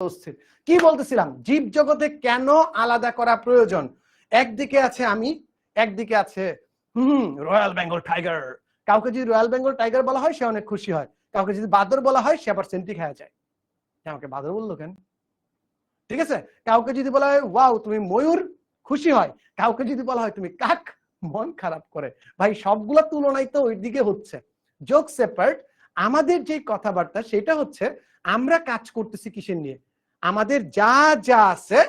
অস্থির। কি বলতেছিলাম? জীব জগতে কেন আলাদা করা প্রয়োজন? একদিকে আছে আমি, একদিকে আছে, হুম রয়্যাল বেঙ্গল টাইগার কাউকে যদি রয়্যাল বেঙ্গল টাইগার বলা হয়, সে অনেক খুশি হয়। কাউকে যদি বাদর বলা হয়, সে আবার সেন্টি খাওয়া যায়। আমাকে বাদর বলল কেন? ঠিক আছে? কাউকে যদি বলা হয়, ওয়াও, তুমি ময়ূর, খুশি হয়। কাউকে যদি বলা হয়, তুমি কাক, মন খারাপ করে। ভাই, সবগুলো তুলনায় তো ওই দিকে হচ্ছে। যোগ সেপারেট আমাদের যে কথাবার্তা, সেটা হচ্ছে, আমরা কাজ করতেছি কিসের নিয়ে? আমাদের যা যা আছে,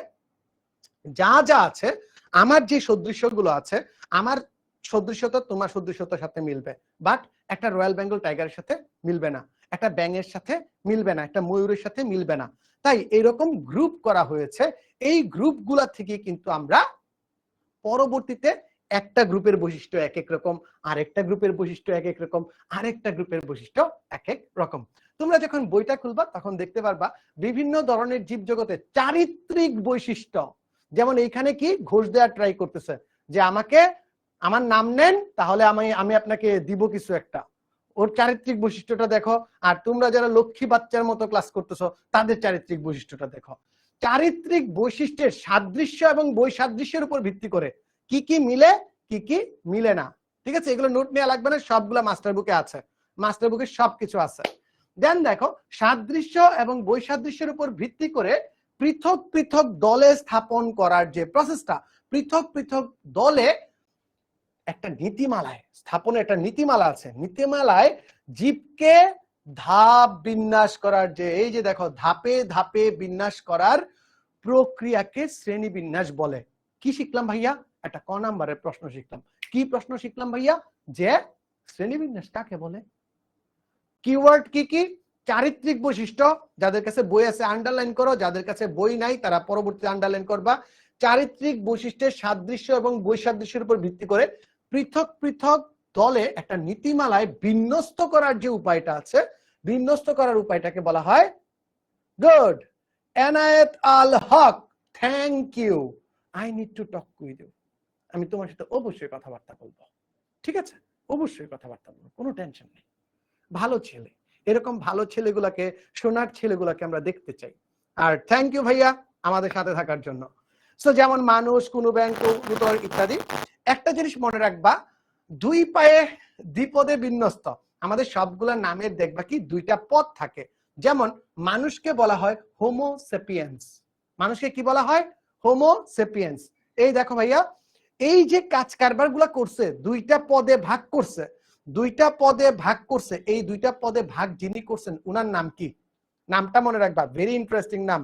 যা যা আছে, আমার যে সদৃশ্যগুলো আছে, আমার সদৃশ্যতা তোমার সদৃশ্যতার সাথে মিলবে। বাট একটা রয়্যাল বেঙ্গল টাইগারের সাথে মিলবে না। একটা ব্যাঙের সাথে মিলবে না। একটা ময়ূরের সাথে মিলবে না। তাই এরকম গ্রুপ করা হয়েছে। এই গ্রুপগুলা থেকে কিন্তু আমরা পরবর্তীতে একটা গ্রুপের বৈশিষ্ট্য এক এক রকম, আরেকটা গ্রুপের বৈশিষ্ট্য এক এক রকম, আরেকটা গ্রুপের বৈশিষ্ট্য এক এক রকম। তোমরা যখন বইটা খুলবা, তখন দেখতে পারবা বিভিন্ন ধরনের জীব জগতে চারিত্রিক বৈশিষ্ট্য। যেমন এইখানে কি ঘোষ দেওয়ার ট্রাই করতেছে যে আমাকে আমার নাম নেন, তাহলে আমি আমি আপনাকে দিব কিছু একটা। ওর চারিত্রিক বৈশিষ্ট্যটা দেখো, আর তোমরা যারা লক্ষ্মী বাচ্চার মতো ক্লাস করতেছো, তাদের চারিত্রিক বৈশিষ্ট্যটা দেখো। চারিত্রিক বৈশিষ্ট্যের সাদৃশ্য এবং বৈসাদৃশ্যের উপর ভিত্তি করে কি কি মিলে, কি কি মিলে না। ঠিক আছে? এগুলো নোট নেওয়া লাগবে না, সবগুলো মাস্টার বুকে আছে। মাস্টার বুকে সবকিছু আছে। দেন দেখো, সাদৃশ্য এবং বৈসাদৃশ্যের উপর ভিত্তি করে পৃথক পৃথক দলে স্থাপন করার যে প্রসেসটা পৃথক পৃথক দলে একটা নীতিমালায়, স্থাপনের একটা নীতিমালা আছে। নীতিমালায় জীবকে ধাপ বিন্যাস করার যে, এই যে দেখো, ধাপে ধাপে বিন্যাস করার প্রক্রিয়াকে শ্রেণি বিন্যাস বলে। কি শিখলাম ভাইয়া? একটা ক নাম্বারের প্রশ্ন শিখলাম। কি প্রশ্ন শিখলাম ভাইয়া? যে শ্রেণি বিন্যাস কাকে বলে? কিওয়ার্ড কি কি? চারিত্রিক বৈশিষ্ট্য, যাদের কাছে বই আছে আন্ডারলাইন করো, যাদের কাছে বই নাই, তারা পরবর্তীতে আন্ডারলাইন করবা। চারিত্রিক বৈশিষ্ট্যের সাদৃশ্য এবং বৈসাদৃশ্যের উপর ভিত্তি করে পৃথক পৃথক দলে একটা নীতিমালায় বিন্যস্ত করার যে উপায়টা আছে, বিন্যস্ত করার উপায়টাকে বলা হয় good Enayet Al Haque thank you I need to talk with you আমি তোমার সাথে অবশ্যই কথাবার্তা বলব। ঠিক আছে? অবশ্যই কথাবার্তা বলব, কোনো টেনশন নেই। ভালো ছেলে। এরকম ভালো ছেলেগুলাকে, সোনার ছেলেগুলাকে আমরা দেখতে চাই। আর থ্যাংক ইউ ভাইয়া আমাদের সাথে থাকার জন্য। সো যেমন মানুষ, কোনো ব্যাংক ইত্যাদি, একটা জিনিস মনে রাখবা, দুই পায়ে দ্বিপদে বিন্যস্ত। আমাদের সবগুলা নামের দেখবা কি দুইটা পদ থাকে। যেমন মানুষকে বলা হয় হোমো সেপিয়েন্স মানুষকে কি বলা হয়? হোমো সেপিয়েন্স এই দেখো ভাইয়া, এই যে কাজ কারবারগুলা করছে, দুইটা পদে ভাগ করছে দুইটা পদে ভাগ করছে, এই দুইটা পদে ভাগ যিনি করছেন, উনার নাম কি? নামটা মনে রাখবা ভেরি ইন্টারেস্টিং নাম।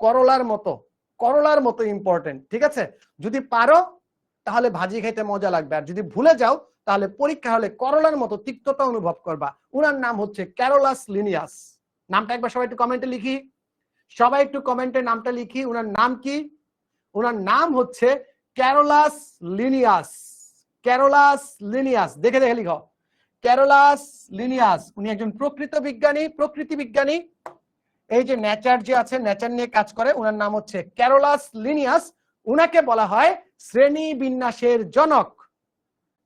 করলার মতো করলার মতো ইম্পর্টেন্ট ঠিক আছে? যদি পারো, তাহলে ভাজি খাইতে মজা লাগবে, আর যদি ভুলে যাও, তাহলে পরীক্ষা হলে করলার মতো তিক্ততা অনুভব করবা। উনার নাম হচ্ছে ক্যারোলাস লিনিয়াস নামটা একবার সবাই একটু কমেন্টে লিখি। সবাই একটু কমেন্টে নামটা লিখি, উনার নাম কি? উনার নাম হচ্ছে ক্যারোলাস লিনিয়াস ক্যারোলাস লিনিয়াস দেখে দেখে লিখো। ক্যারোলাস লিনিয়াস উনি একজন প্রকৃত বিজ্ঞানী, প্রকৃতি বিজ্ঞানী। এই যে নেচার যে আছে নেচার নিয়ে কাজ করে, উনার নাম হচ্ছে ক্যারোলাস লিনিয়াস উনাকে বলা হয় শ্রেণি বিন্যাসের জনক।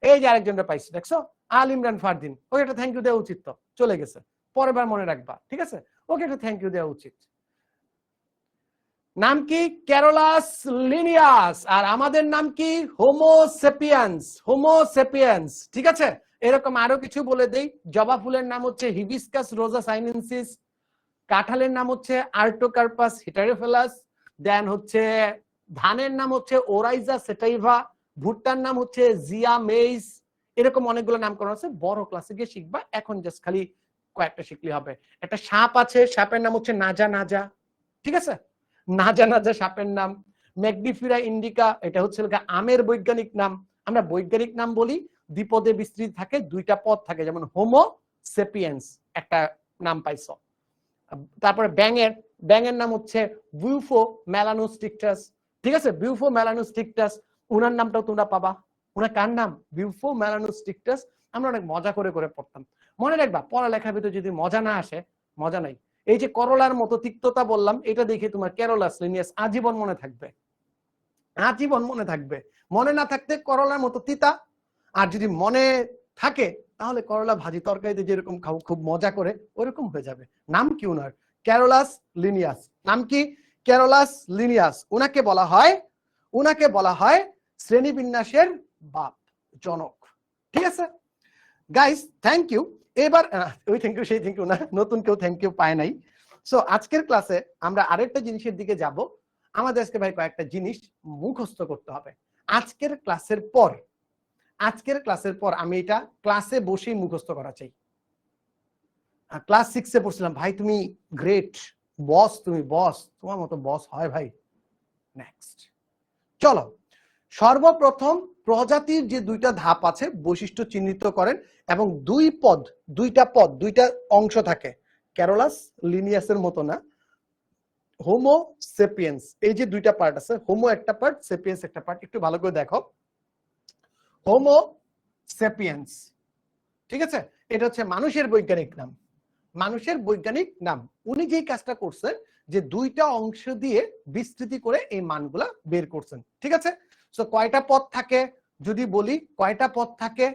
এই যে আরেকজনটা পাইছি, দেখছ? আল ইমরান ফারদিন। ওকে একটা থ্যাংক ইউ দেওয়া উচিত তো, চলে গেছে। পরের বার মনে রাখবা, ঠিক আছে? ওকে একটা থ্যাংক ইউ দেওয়া উচিত। নাম কি? ক্যারোলাস লিনিয়াস আর আমাদের নাম কি? হোমোসেপিয়ান্স হোমোসেপিয়ান্স ঠিক আছে? এরকম আরও কিছু বলে দেই। জবা ফুলের নাম হচ্ছে হিবিস্কাস রোজা সাইনেন্সিস কাঁঠালের নাম হচ্ছে আর্টোকার্পাস হিটারিফেলাস দেন হচ্ছে ধানের নাম হচ্ছে ওরাইজা সেটাইভা ভুট্টার নাম হচ্ছে জিয়া মেইস এরকম অনেকগুলো নামকরণ আছে। বড় ক্লাসে গিয়ে শিখবা। এখন জাস্ট খালি কয়েকটা শিখলে হবে। একটা সাপ আছে। সাপের নাম হচ্ছে নাজা নাজা ঠিক আছে? নাজা নাজা সাপের নাম ম্যাগনিফিরা ইন্ডিকা, এটা হচ্ছে আমের বৈজ্ঞানিক নাম। আমরা বৈজ্ঞানিক নাম বলি, দ্বিপদে বিস্তৃত থাকে, দুইটা পদ থাকে, যেমন হোমো সেপিয়েন্স একটা নাম পাইছো। তারপরে ব্যাঙের ব্যাঙের নাম হচ্ছে বিউফো মেলানোস্টিকটাস ঠিক আছে? বিউফো মেলানোস্টিকটাস উনার নামটাও তোমরা পাবা। উনার কার নাম? বিউফো মেলানোস্টিকটাস আমরা অনেক মজা করে করে পড়তাম। মনে রাখবা, পড়ালেখার ভিতরে যদি মজা না আসে, মজা নাই। এই যে করলার মতো তিক্ততা বললাম, এটা দেখে তোমার কেরলাস লিনিয়াস আজীবন মনে থাকবে। আজীবন মনে থাকবে। মনে না থাকতে করলার মতো তিতা। আর যদি মনে থাকে, তাহলে করলা ভাজি তরকারিতে যেরকম খাও, খুব মজা করে, ওরকম হয়ে যাবে। নাম কি ওনার ক্যারোলাস লিনিয়াস। নাম কি? Carolus Linnaeus. উনাকে বলা হয়, উনাকে বলা হয় শ্রেণীবিন্যাসের বাপ, জনক। ঠিক আছে? গাইস থ্যাংক ইউ এবার ওই থ্যাংক ইউ সেই থ্যাংক ইউ না, নতুন কেউ থ্যাংক ইউ পায় নাই। সো আজকের ক্লাসে আমরা আরেকটা জিনিসের দিকে যাব। আমাদের আজকে ভাই কয়েকটা জিনিস মুখস্থ করতে হবে। আজকের ক্লাসের পর, আজকের ক্লাসের পর আমি এটা ক্লাসে বসেই মুখস্থ করা চাই। ক্লাস সিক্সে পড়ছিলাম, ভাই, তুমি গ্রেট বস তুমি বস তোমার মতো বস হয় ভাই। নেক্সট চলো, সর্বপ্রথম প্রজাতির যে দুইটা ধাপ আছে, বৈশিষ্ট্য চিহ্নিত করেন এবং দুই পদ, দুইটা পদ, দুইটা অংশ থাকে। ক্যারোলাস লিনিয়াসের মতো না। হোমো সেপিয়েন্স এই যে দুইটা পার্ট আছে হোমো একটা পার্ট সেপিয়েন্স একটা পার্ট একটু ভালো করে দেখো। হোমো সেপিয়েন্স ঠিক আছে? এটা হচ্ছে মানুষের বৈজ্ঞানিক নাম। মানুষের বৈজ্ঞানিক নাম। উনি যেই কাজটা করছেন, যে দুইটা অংশ দিয়ে বিস্তৃতি করে এই মানগুলা বের করছেন, ঠিক আছে? সো কয়টা পথ থাকে? যদি বলি কয়টা পদ থাকে?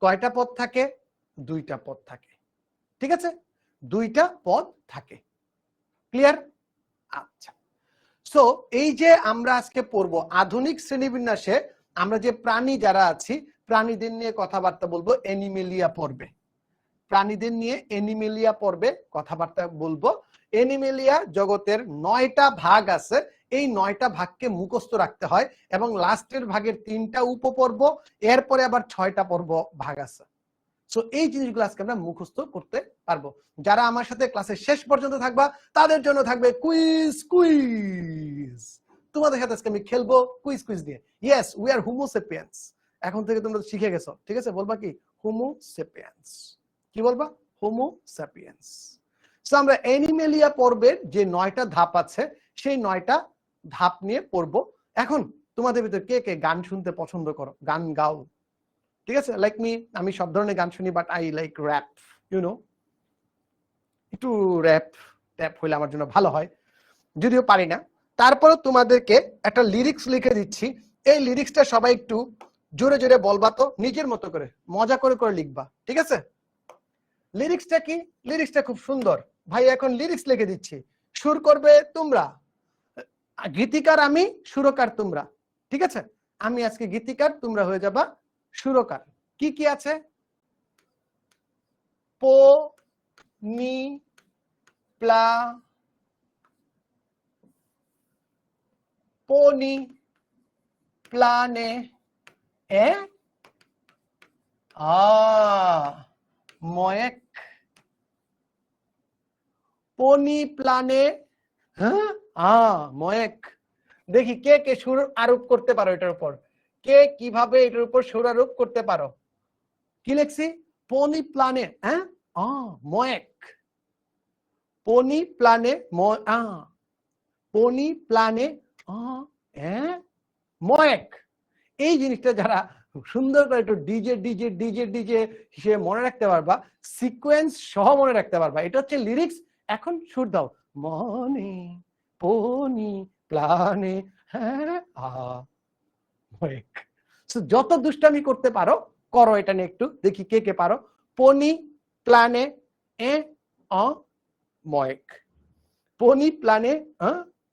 কয়টা পদ থাকে? দুইটা পদ থাকে। ঠিক আছে? দুইটা পদ থাকে। ক্লিয়ার আচ্ছা। সো এই যে আমরা আজকে পড়ব আধুনিক শ্রেণীবিন্যাসে আমরা যে প্রাণী যারা আছি, প্রাণীদের নিয়ে কথাবার্তা বলব এনিমেলিয়া পর্বে। প্রাণীদের নিয়ে এনিমেলিয়া পর্বে কথাবার্তা বলব। এনিমেলিয়া জগতের নয়টা ভাগ আছে। এই নয়টা ভাগকে মুখস্থ রাখতে হয় এবং লাস্টের ভাগের তিনটা উপপর্ব, এরপরে আবার ছয়টা পর্ব ভাগ আছে। সো এই জিনিসগুলো আজকে আমরা মুখস্থ করতে পারব। যারা আমার সাথে ক্লাসের শেষ পর্যন্ত থাকবা, তাদের জন্য থাকবে কুইজ কুইজ তোমাদের সাথে আজকে আমি খেলব কুইজ কুইজ দিয়ে yes we are homo sapiens এখন থেকে তোমরা শিখে গেছো। ঠিক আছে? বলবা কি? হোমোসেপিয়েন্স কি বলবা? হোমোসেপিয়েন্স আমরা অ্যানিমেলিয়া পর্বের যে নয়টা ধাপ আছে, সেই নয়টা ধাপ নিয়ে পড়ব। এখন তোমাদের ভিতর কে কে গান শুনতে পছন্দ করো? গান গাও। ঠিক আছে? লাইক মি আমি সব ধরনের গান শুনি but I like rap you know একটু র্যাপ ট্যাপ হইলে আমার জন্য ভালো হয়। যদিও পারি না। তারপরে তোমাদেরকে একটা লিরিক্স লিখে দিচ্ছি। এই লিরিক্সটা সবাই একটু জোরে জোরে বলবা তো, নিজের মতো করে, মজা করে করে লিখবা। ঠিক আছে? লিরিক্সটা কি? লিরিক্সটা খুব সুন্দর। ভাই, এখন লিরিক্স লিখে দিচ্ছি। সুর করবে তোমরা। গীতিকার আমি সুরকার তোমরা, ঠিক আছে? আমি আজকে গীতিকার, তোমরা হয়ে যাবা সুরকার। কি কি আছে? পো নি প্লা, পোনি, প্লানে, এ, আ, ময়েক, পনি, প্লানে হ্যাঁ? ময়েক। দেখি কে কে সুর আরোপ করতে পারো এটার উপর। কে কীভাবে এটার উপর সুর আরোপ করতে পারো? কি লেখছি? পনি প্লানে হ্যাঁ ময়েক। পনি প্লানে পনি প্লানে হ্যাঁ ময়েক। এই জিনিসটা যারা সুন্দর করে একটু ডিজে ডিজে ডিজে ডিজে হিসেবে মনে রাখতে পারবা, সিকোয়েন্স সহ মনে রাখতে পারবা। এটা হচ্ছে লিরিক্স। এখন সুর দাও। মনে পনি প্লানে হ্যাঁ যত দুষ্টামি করতে পারো, করো এটা নিয়ে একটু, দেখি কে কে পারো। পনি প্লানে, এ অ ময়েক পনি প্লানে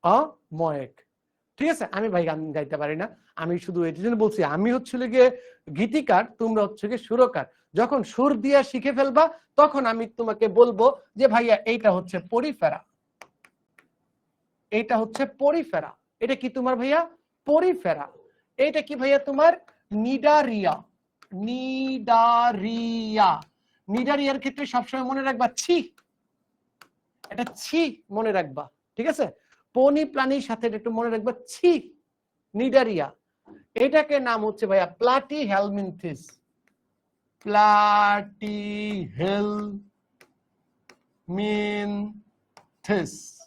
অ ময়েক ঠিক আছে? আমি ভাই গান গাইতে পারি না। আমি শুধু এটি জন্য বলছি, আমি হচ্ছিল গিয়ে গীতিকার, তোমরা হচ্ছে গিয়ে সুরকার। যখন সুর দিয়া শিখে ফেলবা, তখন আমি তোমাকে বলব যে, ভাইয়া, এইটা হচ্ছে পরিফেরা। এইটা হচ্ছে পরিফেরা। এটা কি তোমার ভাইয়া? পরিফেরা। এটা কি ভাইয়া তোমার? নিডারিয়া। নিডারিয়া। নিডারিয়ার ক্ষেত্রে সবসময় মনে রাখবা ছি। এটা ছি মনে রাখবা, ঠিক আছে? পনি প্রাণীর সাথে এটা একটু মনে রাখবা ছি। নিডারিয়া। এটাকে নাম হচ্ছে ভাইয়া প্লাটি হেলমিনথিস প্লাটি হেল প্লাটি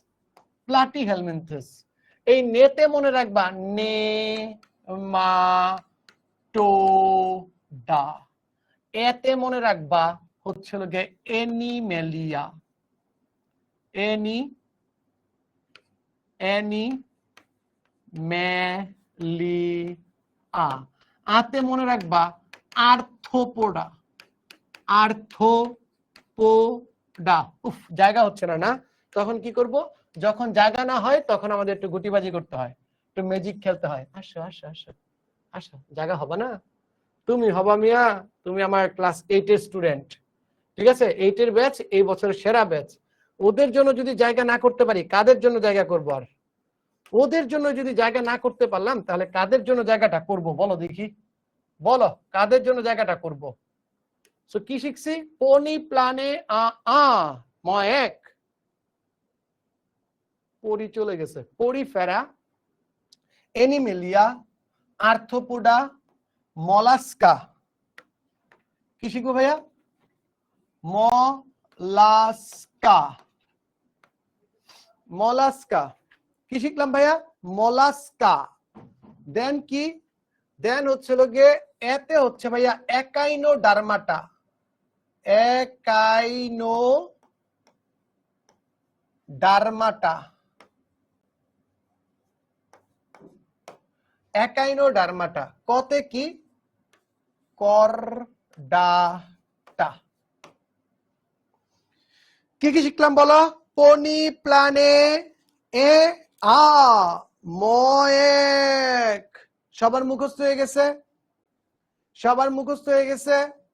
হেলমিনথিস এই নেতে মনে রাখবা, নে, মা, টো, ডা। এতে মনে রাখবা হচ্ছিল গিয়ে এনিমেলিয়া। এনি এনি ম্যালিয়া আতে মনে রাখবা আর্থোপোডা। আর্থোপোডা। উফ, জায়গা হচ্ছে না না? তখন কি করব? যখন জায়গা না হয়, তখন আমাদের একটু গুটিবাজি করতে হয়, একটু ম্যাজিক খেলতে হয়। আসো আসো আসো আসো, জায়গা হবে না। তুমি হবা মিয়া, তুমি আমার ক্লাস এইট এর স্টুডেন্ট ঠিক আছে? এইট এর ব্যাচ এই বছরের সেরা ব্যাচ ওদের জন্য যদি জায়গা না করতে পারি, কাদের জন্য জায়গা করব আর? ওদের জন্য যদি জায়গা না করতে পারলাম, তাহলে কাদের জন্য জায়গাটা করব? বলো দেখি। বলো, কাদের জন্য জায়গাটা করব? সো কি শিখছি? পনি, প্লানে, আ আ, ম, এক। পরি চলে গেছে। Porifera Animalia, Arthropoda, Mollusca. কি শিখব ভাইয়া? মলাস্কা। মলাস্কা। কি শিখলাম ভাইয়া? মলাস্কা। দেন কি? দেন হচ্ছে গিয়ে এতে হচ্ছে ভাইয়া একাইনো ডারমাটা একাইনো ডারমাটা একাইনো ডারমাটা কতে কি? করডাটা। কি কি শিখলাম বলো? পনি, প্লানে, এ, আ, ময়েক। সবার মুখস্থ হয়ে গেছে? সবার মুখস্থ হয়ে গেছে?